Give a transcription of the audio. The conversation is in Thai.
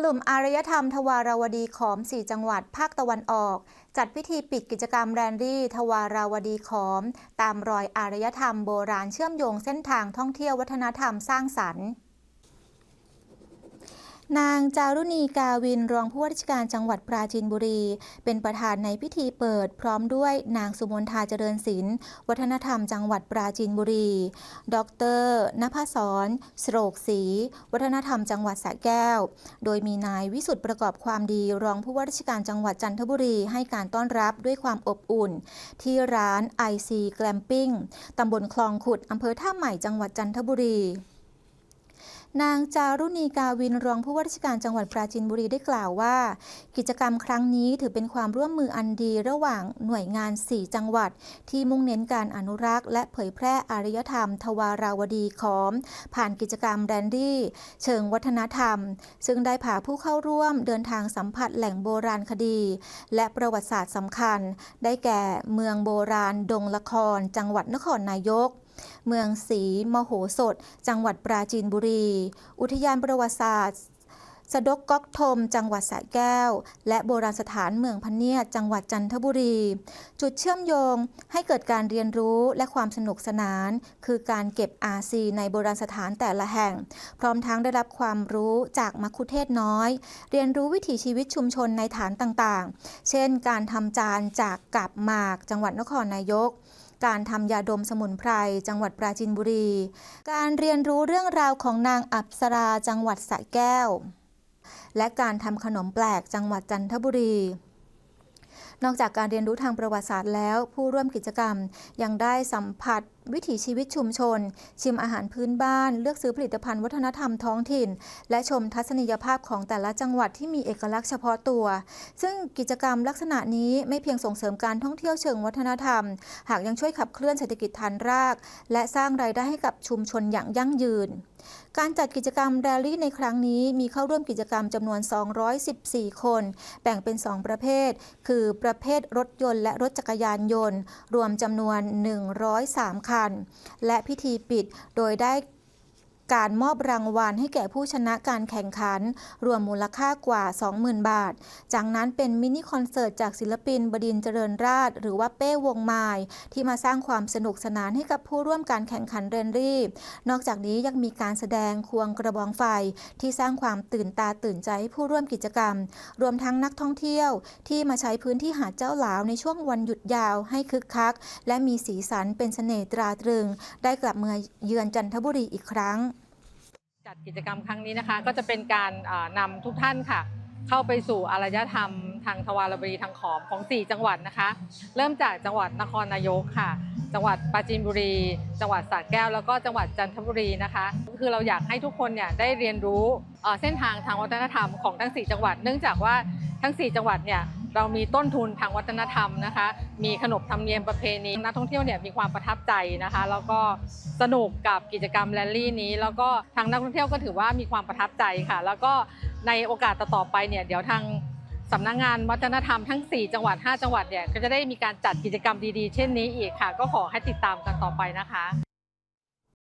กลุ่มอารยธรรมทวาราวดีขอม 4 จังหวัดภาคตะวันออก จัดพิธีปิดกิจกรรมแรนดี้ทวาราวดีขอม ตามรอยอารยธรรมโบราณเชื่อมโยงเส้นทางท่องเที่ยววัฒนธรรมสร้างสรรค์ นางจารุณีกาวินรองผู้ว่าราชการจังหวัดปราจีนบุรี เป็นประธานในพิธีเปิด พร้อมด้วยนางสุมนทาเจริญศิลป์วัฒนธรรมจังหวัดปราจีนบุรี ดรนภศรสโรกศรีวัฒนธรรมจังหวัดสระแก้ว โดยมีนายวิสุทธ์ประกอบความดีรองผู้ว่าราชการจังหวัดจันทบุรีให้การต้อนรับด้วยความอบอุ่น ที่ร้าน IC Glamping ตำบลคลองขุดอำเภอท่าใหม่จังหวัดจันทบุรี นางจารุณีกาวินรองผู้ว่าราชการจังหวัดปราจีนบุรีได้กล่าวว่า กิจกรรมครั้งนี้ถือเป็นความร่วมมืออันดีระหว่างหน่วยงาน 4 จังหวัด ที่มุ่งเน้นการอนุรักษ์และเผยแพร่อารยธรรม ทวาราวดีขอม ผ่านกิจกรรมแรนดี้เชิงวัฒนธรรม ซึ่งได้พาผู้เข้าร่วมเดินทางสัมผัสแหล่งโบราณคดี และประวัติศาสตร์สำคัญ ได้แก่เมืองโบราณดงละคร จังหวัดนครนายก เมืองศรีมโหสถ จังหวัดปราจีนบุรี อุทยานประวัติศาสตร์สะดกก๊อกทม จังหวัดสระแก้ว และโบราณสถานเมืองพเนียดจังหวัดจันทบุรี จุดเชื่อมโยงให้เกิดการเรียนรู้และความสนุกสนาน คือการเก็บ RC ในโบราณสถานแต่ละแห่ง พร้อมทั้งได้รับความรู้จากมัคคุเทศน้อย เรียนรู้วิถีชีวิตชุมชนในฐานต่างๆ เช่น การทำจานจากกับหมาก จังหวัดนครนายก การทำยาดมสมุนไพร จังหวัดปราจีนบุรี การเรียนรู้เรื่องราวของนางอับสราจังหวัดสระแก้ว และการทำขนมแปลกจังหวัดจันทบุรีนอกจากการเรียนรู้ทางประวัติศาสตร์แล้ว ผู้ร่วมกิจกรรมยังได้สัมผัส วิถีชีวิตชุมชน ชิมอาหารพื้นบ้าน เลือกซื้อผลิตภัณฑ์วัฒนธรรมท้องถิ่น และชมทัศนียภาพของแต่ละจังหวัดที่มีเอกลักษณ์เฉพาะตัว ซึ่งกิจกรรมลักษณะนี้ไม่เพียงส่งเสริมการท่องเที่ยวเชิงวัฒนธรรม หากยังช่วยขับเคลื่อนเศรษฐกิจฐานราก และสร้างรายได้ให้กับชุมชนอย่างยั่งยืน การจัดกิจกรรมแรลลี่ในครั้งนี้มีเข้าร่วมกิจกรรมจำนวน 214 คน แบ่งเป็น 2 ประเภท คือประเภทรถยนต์และรถจักรยานยนต์ รวมจำนวน 103คันและพิธีปิดโดยได้ การมอบรางวัลให้แก่ผู้ชนะการแข่งขัน รวมมูลค่ากว่า 20,000 บาท จากนั้นเป็นมินิคอนเสิร์ตจากศิลปินบดินเจริญราษฎร์หรือว่าเป้วงไมายที่มาสร้างความสนุกสนานให้กับผู้ร่วมการแข่งขันเรนรี่ นอกจากนี้ยังมีการแสดงควงกระบองไฟ ที่สร้างความตื่นตาตื่นใจให้ผู้ร่วมกิจกรรม รวมทั้งนักท่องเที่ยวที่มาใช้พื้นที่หาดเจ้าหลาวในช่วงวันหยุดยาวให้คึกคัก และมีสีสันเป็นเสน่ห์ตราตรึง ได้กลับเมืองเยือนจันทบุรีอีกครั้ง จัดกิจกรรมครั้งนี้นะคะ ก็จะเป็นการอ่านำทุกท่านค่ะ เข้าไปสู่อารยธรรม ทางทวารวดีทางขอมของ 4 จังหวัดนะคะ เริ่มจากจังหวัดนครนายกค่ะ จังหวัดปราจีนบุรี จังหวัดสระแก้ว แล้วก็จังหวัดจันทบุรีนะคะ คือเราอยากให้ทุกคนเนี่ยได้เรียนรู้เอ่อเส้นทางทางวัฒนธรรมของทั้ง 4 จังหวัด เนื่องจากว่าทั้ง 4 จังหวัดเนี่ย เรามีต้นทุนทางวัฒนธรรมนะคะ มีขนบธรรมเนียมประเพณีนักท่องเที่ยวเนี่ยมีความประทับใจนะคะ แล้วก็สนุกกับกิจกรรมแรลลี่นี้ แล้วก็ทางนักท่องเที่ยวก็ถือว่ามีความประทับใจค่ะ แล้วก็ในโอกาสต่อไปเนี่ยเดี๋ยวทางสำนักงานวัฒนธรรมทั้ง 4 จังหวัด 5 จังหวัดเนี่ยก็จะได้มีการจัดกิจกรรมดีๆ เช่นนี้อีกค่ะ ก็ขอให้ติดตามกันต่อไปนะคะ